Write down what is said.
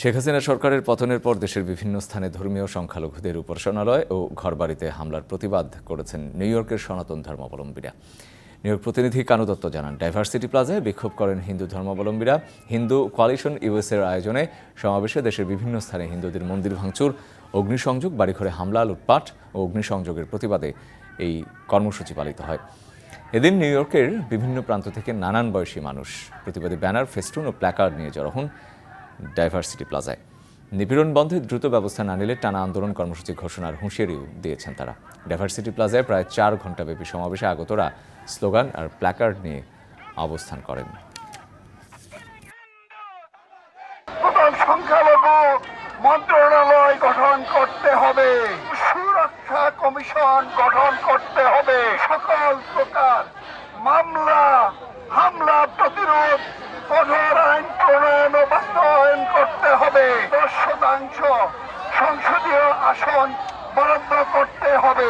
শেখ হাসিনা সরকারের পতনের পর দেশের বিভিন্ন স্থানে ধর্মীয় সংখ্যালঘুদের উপাসনালয় ও ঘরবাড়িতে হামলার প্রতিবাদ করেছেন নিউ ইয়র্কের সনাতন ধর্মাবলম্বীরা। নিউ ইয়র্ক প্রতিনিধি কানু দত্ত জানান ডাইভার্সিটি প্লাজায় বিক্ষোভ করেন হিন্দু ধর্মাবলম্বীরা। হিন্দু কোয়ালিশন ইউএসএর আয়োজনে সমাবেশে দেশের বিভিন্ন স্থানে হিন্দুদের মন্দির ভাঙচুর, অগ্নিসংযোগ, বাড়িঘরে হামলা, লুটপাট ও অগ্নিসংযোগের প্রতিবাদে এই কর্মসূচি পালিত হয়। এদিন নিউ ইয়র্কের বিভিন্ন প্রান্ত থেকে নানান বয়সী মানুষ প্রতিবাদী ব্যানার, ফেস্টুন ও প্ল্যাকার্ড নিয়ে জড়ো হন। ডাইভার্সিটি প্লাজায়। নিপীড়ন বন্ধে দ্রুত ব্যবস্থা না নিলে টানা আন্দোলন কর্মসূচি ঘোষণার হুঁশিয়ারিও দিয়েছেন তারা। ডাইভার্সিটি প্লাজায় প্রায় চার ঘণ্টাব্যাপী সমাবেশে আগতরা স্লোগান আর প্ল্যাকার্ড নিয়ে অবস্থান করেন। সংখ্যালঘু মন্ত্রণালয় গঠন করতে হবে। সুরক্ষা কমিশন গঠন করতে হবে। সকল প্রকার মামলা, হামলা, প্রতিরোধ হবে। দশ শতাংশ সংসদীয় আসন বরাদ্দ করতে হবে।